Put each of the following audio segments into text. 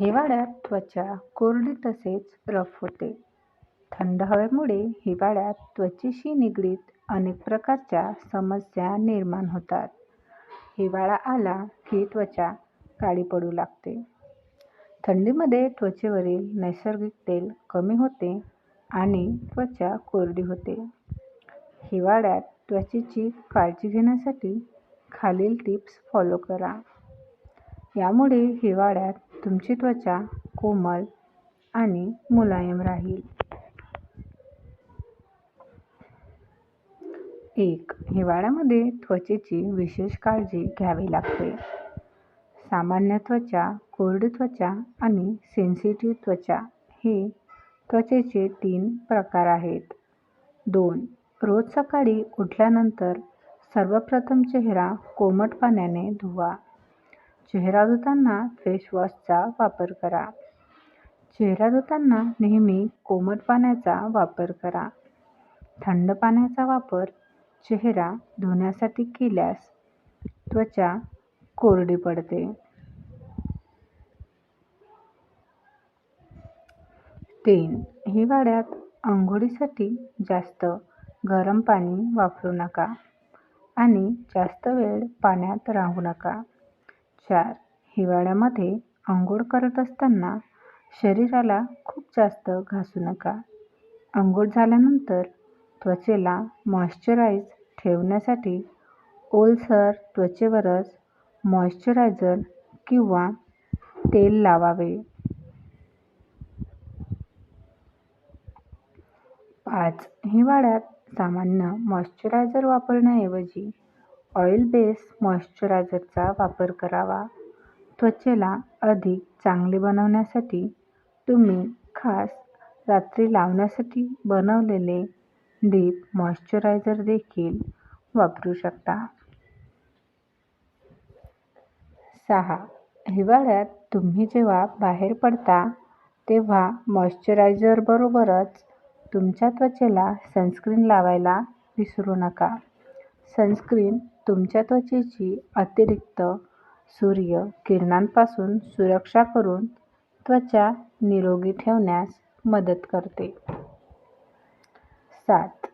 हिवाळ्यात त्वचा कोरडी तसेच रफ होते. थंड हवेमुळे हिवाळ्यात त्वचेशी निगडीत अनेक प्रकारच्या समस्या निर्माण होतात. हिवाळा आला की त्वचा काळी पडू लागते. थंडीमध्ये त्वचेवरील नैसर्गिक तेल कमी होते आणि त्वचा कोरडी होते. हिवाळ्यात त्वचेची काळजी घेण्यासाठी खालील टिप्स फॉलो करा. यामुळे हिवाळ्यात तुमची त्वचा कोमल आणि मुलायम राहील. एक हिवाळ्यामध्ये त्वचेची विशेष काळजी घ्यावी लागते. सामान्य त्वचा, कोरडी त्वचा आणि सेन्सिटिव्ह त्वचा हे त्वचेचे तीन प्रकार आहेत. दोन रोज सकाळी उठल्यानंतर सर्वप्रथम चेहरा कोमट पाण्याने धुवा. चेहरा धुताना फेसवॉशचा वापर करा. चेहरा धुताना नेहमी कोमट पाण्याचा वापर करा. थंड पाण्याचा वापर चेहरा धुण्यासाठी केल्यास त्वचा कोरडी पडते. तीन हिवाळ्यात आंघोळीसाठी जास्त गरम पाणी वापरू नका आणि जास्त वेळ पाण्यात राहू नका. चार हिवाळ्यामध्ये अंघोळ करत असताना शरीराला खूप जास्त घासू नका. अंघोळ झाल्यानंतर त्वचेला मॉइश्चराइज ठेवण्यासाठी ओलसर त्वचेवरच मॉइश्चरायझर किंवा तेल लावावे. पाच हिवाळ्यात सामान्य मॉइश्चरायझर वापरण्याऐवजी ऑइल बेस मॉइश्चरायझरचा वापर करावा. त्वचेला अधिक चांगले बनवण्यासाठी तुम्ही खास रात्री लावण्यासाठी बनवलेले डीप मॉइश्चरायझर देखील वापरू शकता. सहा हिवाळ्यात तुम्ही जेव्हा बाहेर पडता तेव्हा मॉइश्चरायझरबरोबरच तुमच्या त्वचेला सनस्क्रीन लावायला विसरू नका. सनस्क्रीन तुमच्या त्वचेची अतिरिक्त सूर्य किरणांपासून सुरक्षा करून त्वचा निरोगी ठेवण्यास मदत करते. सात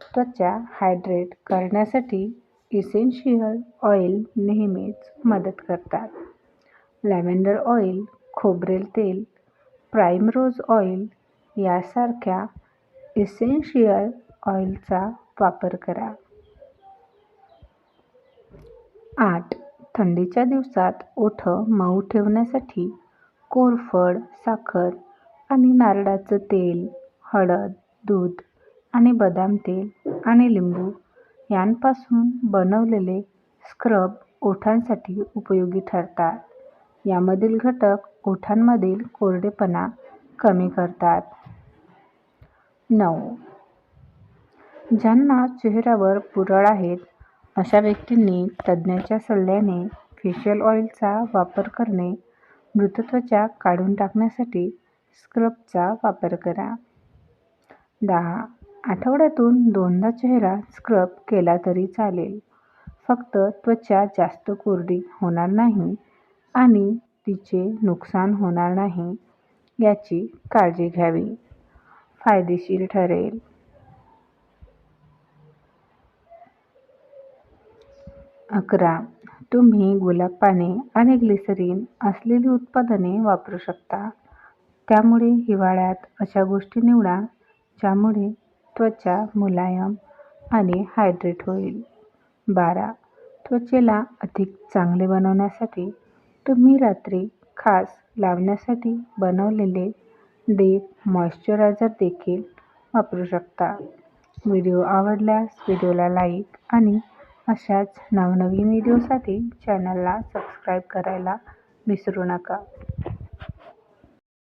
त्वचा हायड्रेट करण्यासाठी इसेन्शियल ऑइल नेहमीच मदत करतात. लॅव्हेंडर ऑइल, खोबरेल तेल, प्राईमरोज ऑइल यासारख्या इसेन्शियल ऑइलचा वापर करा. आठ थंडीच्या दिवसात ओठ मऊ ठेवण्यासाठी कोरफड, साखर आणि नारळाचं तेल, हळद, दूध आणि बदाम तेल आणि लिंबू यांपासून बनवलेले स्क्रब ओठांसाठी उपयोगी ठरतात. यामधील घटक ओठांमधील कोरडेपणा कमी करतात. नऊ ज्यांना चेहऱ्यावर पुरळ आहेत अशा व्यक्तींनी तज्ज्ञांच्या सल्ल्याने फेशियल ऑइलचा वापर करणे. मृत त्वचा काढून टाकण्यासाठी स्क्रबचा वापर करा. दहा आठवड्यातून दोनदा चेहरा स्क्रब केला तरी चालेल. फक्त त्वचा जास्त कोरडी होणार नाही आणि तिचे नुकसान होणार नाही याची काळजी घ्यावी. फायदेशीर ठरेल. अकरा तुम्ही गुलाब पाने आणि ग्लिसरीन असलेली उत्पादने वापरू शकता. त्यामुळे हिवाळ्यात अशा गोष्टी निवडा ज्यामुळे त्वचा मुलायम आणि हायड्रेट होईल. बारा त्वचेला अधिक चांगले बनवण्यासाठी तुम्ही रात्री खास लावण्यासाठी बनवलेले डीप मॉइश्चरायझर देखील वापरू शकता. व्हिडिओ आवडल्यास व्हिडिओला लाईक आणि अशाच नवनवीन व्हिडिओसाठी चॅनलला सबस्क्राईब करायला विसरू नका.